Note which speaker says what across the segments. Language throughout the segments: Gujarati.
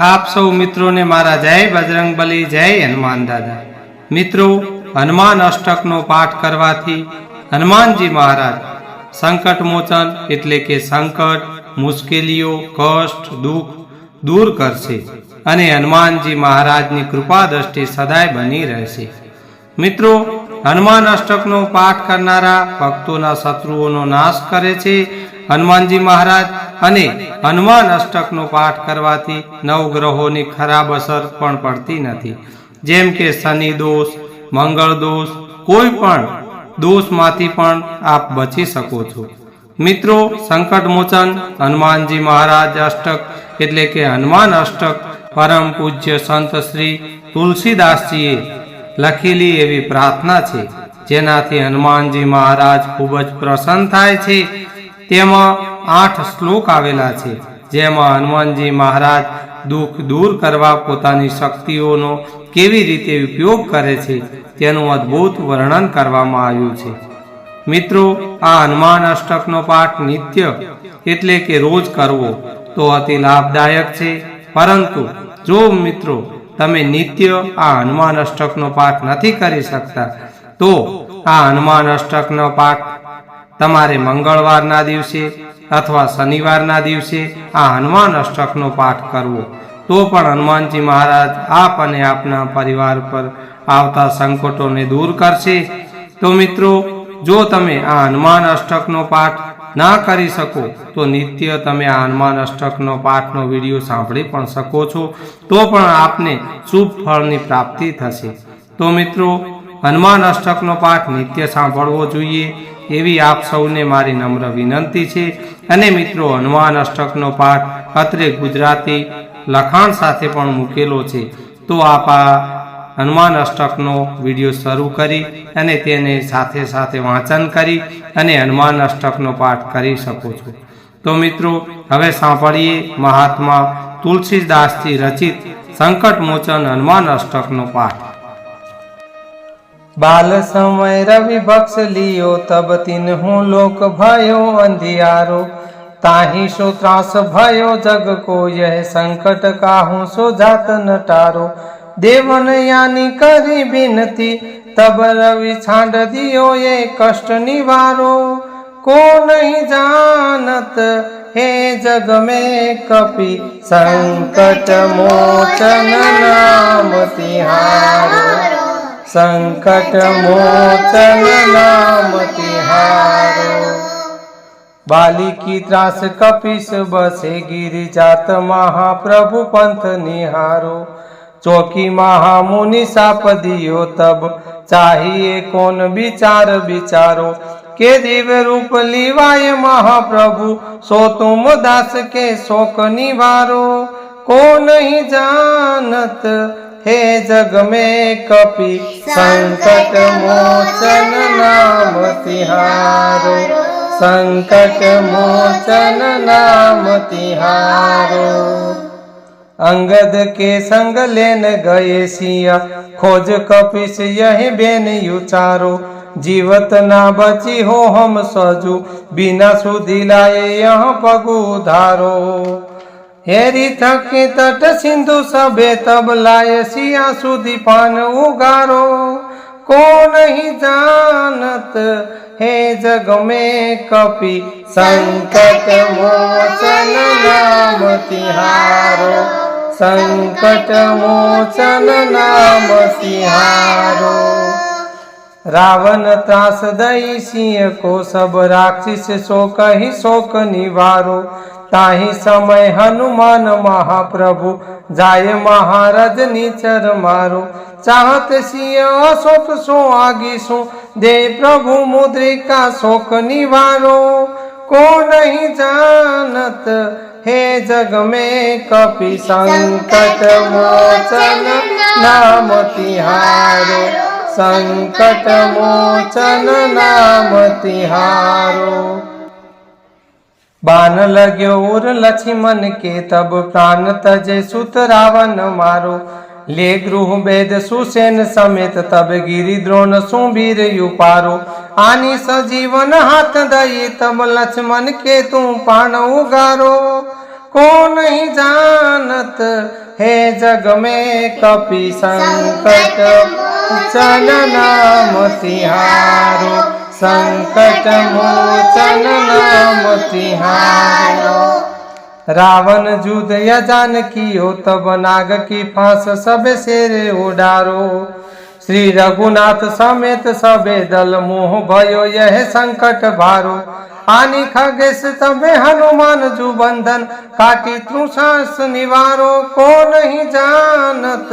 Speaker 1: આપ સૌ મિત્રોને મારા જય બજરંગ બલી, જય હનુમાન દાદા. મિત્રો, હનુમાન અષ્ટકનો પાઠ કરવાથી હનુમાનજી મહારાજ સંકટ મોચન એટલે કે સંકટ, મુશ્કેલીઓ, કષ્ટ, દુઃખ દૂર કરશે અને હનુમાનજી મહારાજની કૃપા દ્રષ્ટિ સદાય બની રહેશે. મિત્રો, હનુમાન અષ્ટકનો પાઠ કરનારા ભક્તોના શત્રુઓનો નાશ કરે છે હનુમાનજી મહારાજ અને હનુમાન અષ્ટકનો પાઠ કરવાથી નવગ્રહોની ખરાબ અસર પણ પડતી નથી. જેમ કે શનિ દોષ, મંગળ દોષ, કોઈ પણ દોષમાંથી પણ આપ બચી શકો છો. મિત્રો સંકટ મોચન હનુમાનજી મહારાજ અષ્ટક એટલે કે હનુમાન અષ્ટક પરમ પૂજ્ય સંત શ્રી તુલસીદાસજીએ લખેલી એવી પ્રાર્થના છે. જેનાથી હનુમાનજી મહારાજ ખૂબ જ પ્રસન્ન થાય છે તેમાં આઠ શ્લોક આવેલા છે, જેમાં હનુમાનજી મહારાજ દુઃખ દૂર કરવા પોતાની શક્તિઓનો કેવી રીતે ઉપયોગ કરે છે, તેનું અદ્ભુત વર્ણન કરવામાં આવ્યું છે. મિત્રો, આ હનુમાન અષ્ટકનો પાઠ નિત્ય એટલે કે રોજ કરવો તો અતિ લાભદાયક છે, પરંતુ જો મિત્રો તમે નિત્ય આ હનુમાન અષ્ટકનો પાઠ નથી કરી શકતા, તો આ હનુમાન અષ્ટકનો પાઠ તમારે મંગળવારના દિવસે અથવા શનિવારના દિવસે આ હનુમાન અષ્ટકનો પાઠ કરવો. તો પણ હનુમાનજી મહારાજ આપ અને આપના પરિવાર પર આવતા સંકટોને દૂર કરશે. તો મિત્રો, જો તમે આ હનુમાન અષ્ટકનો પાઠ ના કરી શકો, તો નિત્ય તમે આ હનુમાન અષ્ટકનો પાઠનો વીડિયો સાંભળી પણ શકો છો. તો પણ આપને શુભ ફળની પ્રાપ્તિ થશે. તો મિત્રો, હનુમાન અષ્ટકનો પાઠ નિત્ય સાંભળવો જોઈએ. એવી આપ સૌને મારી નમ્ર વિનંતી છે. અને મિત્રો, હનુમાન અષ્ટકનો પાઠ અત્રે ગુજરાતી લખાણ સાથે પણ મૂકેલો છે. તો આપ આ હનુમાન અષ્ટકનો વીડિયો શરૂ કરી અને તેને સાથે સાથે વાંચન કરી અને હનુમાન અષ્ટકનો પાઠ કરી શકો છો. તો મિત્રો, હવે સાંભળીએ મહાત્મા તુલસીદાસજી રચિત સંકટ મોચન હનુમાન અષ્ટકનો પાઠ. બાલ સમય રવિ ભક્ષ લિયો, તબ તિન હું લોક ભયો અંધિયારો. તાહી સો ત્રાસ ભયો જગ કો યહ સંકટ કાહું સો જાત નટારો. દેવન યાની કરી વિનતી, તબ રવિ છાંડ દિયો એ કષ્ટ નિવારો. કો નહીં જાનત હે જગ મે કપી. સંકટ મોચન નામ તિહારો. સંકટ મોચન નામ તિહારો બાલિકી ત્રાસ કપિશ બસે ગિરિજાત મહાપ્રભુ પંથ નિહારો ચોકી મહામુનિ સાપ દિયો તબ ચાહીએ કોન વિચાર વિચારો કે દેવ રૂપ લીવાય મહાપ્રભુ સો તુમ દાસ કે શોક નિવારો કો નહીં જાનત હે જગ મેં કપી સંકટ મોચન નામ તિહારો. સંકટ મોચન નામ તિહારો. અંગદ કે સંગ લેન ગયે સિયા ખોજ કપિશ યહ બેન યુચારો. જીવત ના બચી હો હમ સજુ, બિના સુધી લાયે યહ પગુ ધારો હેરી થકી તટ સિંધુ સભે તબલાય સિયા સુધી પાન ઉગારો. કો નહીં જાનત? હે જગ મે કપી સંકટ મોચન નામ તિહારો. સંકટ મોચન નામ સિહારો રાવણ ત્રાસ દઈ સિંહ કો સબ રાક્ષસ શોક હિ શોક નિવારો. તાહી સમય હનુમાન મહાપ્રભુ. જાય મહારાજ નીચર મારું. ચાહત સિંહ અશોક શું આગીશું? દે પ્રભુ મુદ્રિકા શોક નિવારો. કો નહીં જાનત? હે જગ મે કપી સંકટ મોચન નામ તિહારો. સંકટ મોચન નામ તિહારો. नाम तिहारो बान लग्यो उर लक्ष्मण के तब प्राण तजे सुत रावण मारो ले गृह वेद सुसेन समेत तब गिरि द्रोण सुबीर युपारो आनी सजीवन हाथ दई तब लक्ष्मण के तू पान उगारो को नहीं जानत हे जग में कपि संकट मोचन नाम तिहारो संकट मोचन नाम तिहारो रावण जुद यजान कियो तब नाग की फांस सबे शेरे उडारो श्री रघुनाथ समेत सबे दल मोह भयो यह संकट भारो। आनी खगेश तबे हनुमान जु बंधन काटी तृषास निवारो को नहीं जानत?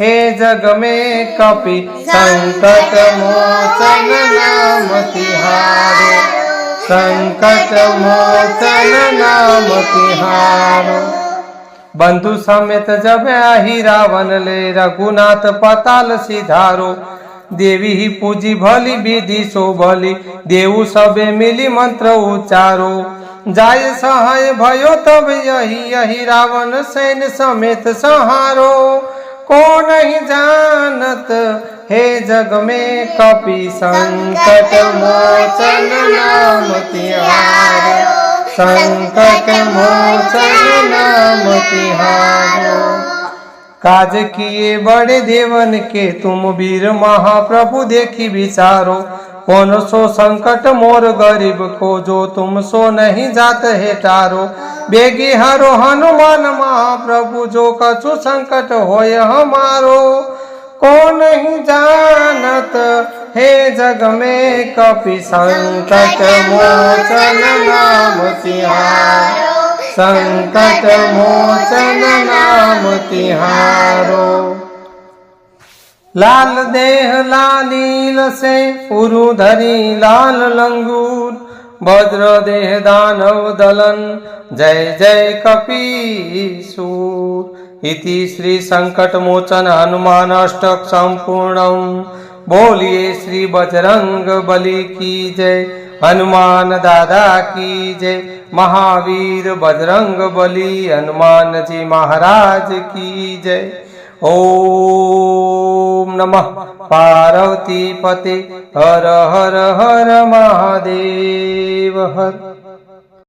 Speaker 1: हे जग में कपि संकट मोचन नाम तिहारो। संकट मोचन नाम तिहारो बंधु समेत जब आही रावण ले रघुनाथ पताल सिधारो देवी ही पूजी भली विधि सो भली देव सबे मिली मंत्र उचारो जाय सहाय भयो तब यही यही रावण सैन समेत सहारो को नहीं जानत हे जग में कपि संकट मोचन नाम तिहारो संकट मोचन नाम तिहारो काज किए बड़े देवन के, तुम वीर महाप्रभु देखी विचारो। कौन सो संकट मोर गरीब को, जो तुम सो नहीं जात है टारो। बेगी हरो हनुमान महाप्रभु, जो कछु संकट होय हमारो। को नहीं जानत हे जग में कपि संकट मोचन नाम तिहारो। संकट मोचन नाम तिहारो। लाल देह लालील से उरु धरी लाल लंगूर। भद्र देह दानव दलन जय जय कपीसूर इति श्री संकट मोचन हनुमान अष्टक संपूर्णम। બોલીએ શ્રી બજરંગ બલી કી જય, હનુમાન દાદા કી જય, મહાવીર બજરંગ બલી, હનુમાનજી મહારાજ કી જય. ઓમ નમઃ પાર્વતી પતે, હર હર હર મહાદેવ હર.